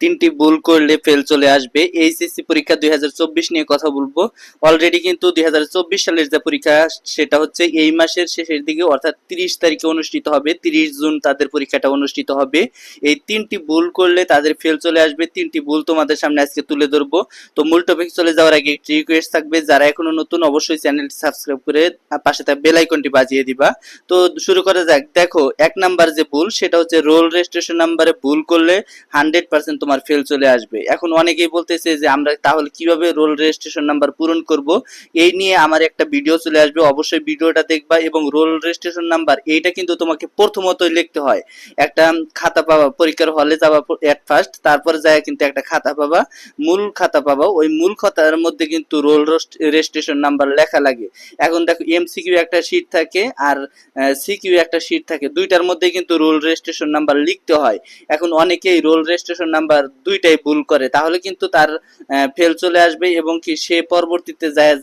তিনটি ভুল করলে ফেল চলে আসবে। এইচএসসি পরীক্ষা দুই হাজার চব্বিশ নিয়ে কথা বলব। অলরেডি কিন্তু দুই হাজার চব্বিশ সালের যে পরীক্ষা, সেটা হচ্ছে এই মাসের শেষের দিকে, অর্থাৎ তিরিশ তারিখে অনুষ্ঠিত হবে। তিরিশ জুন তাদের পরীক্ষাটা অনুষ্ঠিত হবে। এই তিনটি ভুল করলে তাদের ফেল চলে আসবে। তিনটি ভুল তোমাদের সামনে আজকে তুলে ধরবো। তো মূল টপিক চলে যাওয়ার আগে একটি রিকোয়েস্ট থাকবে। যারা এখনও নতুন, অবশ্যই চ্যানেলটি সাবস্ক্রাইব করে পাশে থাকা বেল আইকনটি বাজিয়ে দিবা। তো শুরু করা যাক। দেখো, এক নাম্বার যে ভুল, সেটা হচ্ছে রোল রেজিস্ট্রেশন নাম্বারে ভুল করলে হান্ড্রেড পার্সেন্ট তোমার ফেল চলে আসবে। এখন অনেকেই বলতেছে যে, আমরা তাহলে কীভাবে রোল রেজিস্ট্রেশন নাম্বার পূরণ করব? এই নিয়ে আমার একটা ভিডিও চলে আসবে, অবশ্যই ভিডিওটা দেখবা এবং রোল রেজিস্ট্রেশন নাম্বার এইটা কিন্তু তোমাকে প্রথমত লিখতে হয়। একটা খাতা পাবা, পরীক্ষার হলে যাবা এট ফার্স্ট তারপরে যায় কিন্তু একটা খাতা পাবা, মূল খাতা পাবা, ওই মূল খাতার মধ্যে কিন্তু রোল রেজিস্ট্রেশন নাম্বার লেখা লাগে। এখন দেখো এমসিকিউ একটা শিট থাকে আর সিকিউ একটা শিট থাকে, দুইটার মধ্যে কিন্তু রোল রেজিস্ট্রেশন নাম্বার লিখতে হয়। এখন অনেকেই রোল রেজিস্ট্রেশন নাম্বার দুইটাই ভুল করে, তাহলে কিন্তু তার ফেল চলে আসবে এবং কি সে পরবর্তীতে যায়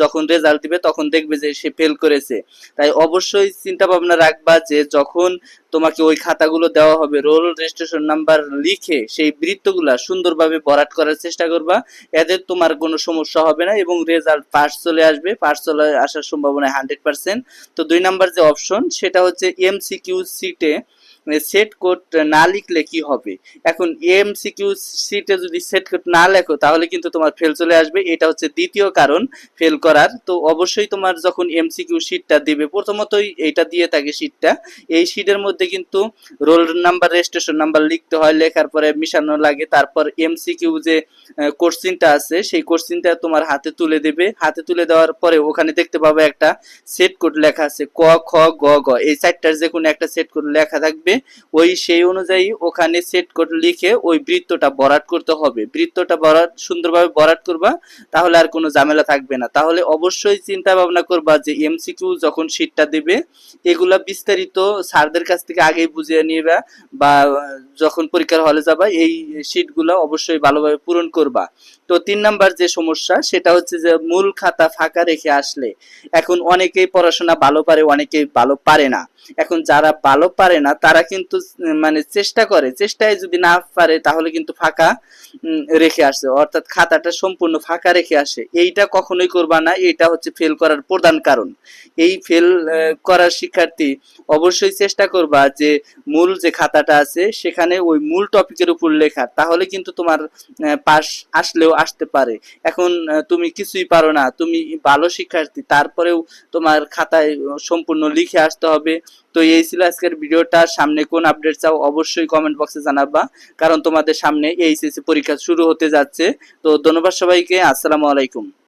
যখন রেজাল্ট দিবে তখন দেখবে যে সে ফেল করেছে। তাই অবশ্যই চিন্তা ভাবনা রাখবা যে যখন তোমাকে ওই খাতাগুলো দেওয়া হবে। রোল রেজিস্ট্রেশন নাম্বার লিখে সেই বৃত্তগুলা সুন্দরভাবে ভরাট করার চেষ্টা করবা। এতে তোমার কোনো সমস্যা হবে না এবং রেজাল্ট পাস চলে আসবে। পাস চলে আসার সম্ভাবনা হান্ড্রেড পার্সেন্ট। তো দুই নাম্বার যে অপশন, সেটা হচ্ছে এমসিকিউ সিটে সেট কোড না লিখলে কি হবে? এখন এমসিকিউ সিটে যদি সেট কোড না লেখো, তাহলে কিন্তু তোমার ফেল চলে আসবে। এটা হচ্ছে দ্বিতীয় কারণ, ফেল করার। তো অবশ্যই তোমার যখন এমসিকিউ সিটটা দিবে, প্রথমতই এইটা দিয়ে থাকে সিটটা। এই সিটের মধ্যে কিন্তু রোল নাম্বার রেজিস্ট্রেশন নাম্বার লিখতে হয়, লেখার পরে মিশানো লাগে। তারপর এমসিকিউ যে কোশ্চিনটা আছে, সেই কোশ্চিনটা তোমার হাতে তুলে দেবে। হাতে তুলে দেওয়ার পরে ওখানে দেখতে পাবে একটা সেট কোড লেখা আছে, ক, খ, গ গ। এই চারটার যে কোনো একটা সেট কোড লেখা থাকবে। ওই সেই অনুযায়ী ওখানে সেট কোড লিখে ওই বৃত্তটা বরাট করতে হবে। বৃত্তটা বরাট, সুন্দরভাবে বরাট করবা, তাহলে আর কোনো ঝামেলা থাকবে না। তাহলে অবশ্যই চিন্তা ভাবনা করবা যে এমসিকিউ যখন শিটটা দেবে, এগুলা বিস্তারিত স্যারদের কাছ আগেই বুঝিয়ে নিবা বা, যখন পরীক্ষার হলে যাবা, এই শিটগুলো অবশ্যই ভালোভাবে পূরণ করবা। তো তিন নাম্বার যে সমস্যা, সেটা হচ্ছে যে মূল খাতা ফাঁকা রেখে আসলে এখন অনেকেই পড়াশোনা ভালো পারে, অনেকেই ভালো পারে না। এখন যারা ভালো পারে না, তারা কিন্তু মানে চেষ্টা করে, চেষ্টায় যদি না পারে, তাহলে কিন্তু ফাঁকা রেখে আসে। অর্থাৎ খাতাটা সম্পূর্ণ ফাঁকা রেখে আসে। এইটা কখনোই করবা না, এইটা হচ্ছে ফেল করার প্রধান কারণ। এই ফেল করার শিক্ষার্থী অবশ্যই চেষ্টা করবা যে মূল যে খাতাটা আছে, সেখানে ওই মূল টপিকের উপর লেখা। তাহলে কিন্তু তোমার পাস আসলেও আসতে পারে। এখন তুমি কিছুই পারো না। তুমি ভালো শিক্ষার্থী, তারপরেও তোমার খাতায় সম্পূর্ণ লিখে আসতে হবে। তো এই ছিল আজকের ভিডিওটা। সামনে কোন আপডেট চাও অবশ্যই কমেন্ট বক্সে জানাবা। কারণ তোমাদের সামনে এইচএসসি পরীক্ষা শুরু হতে যাচ্ছে। তো ধন্যবাদ সবাইকে। আসসালামু আলাইকুম।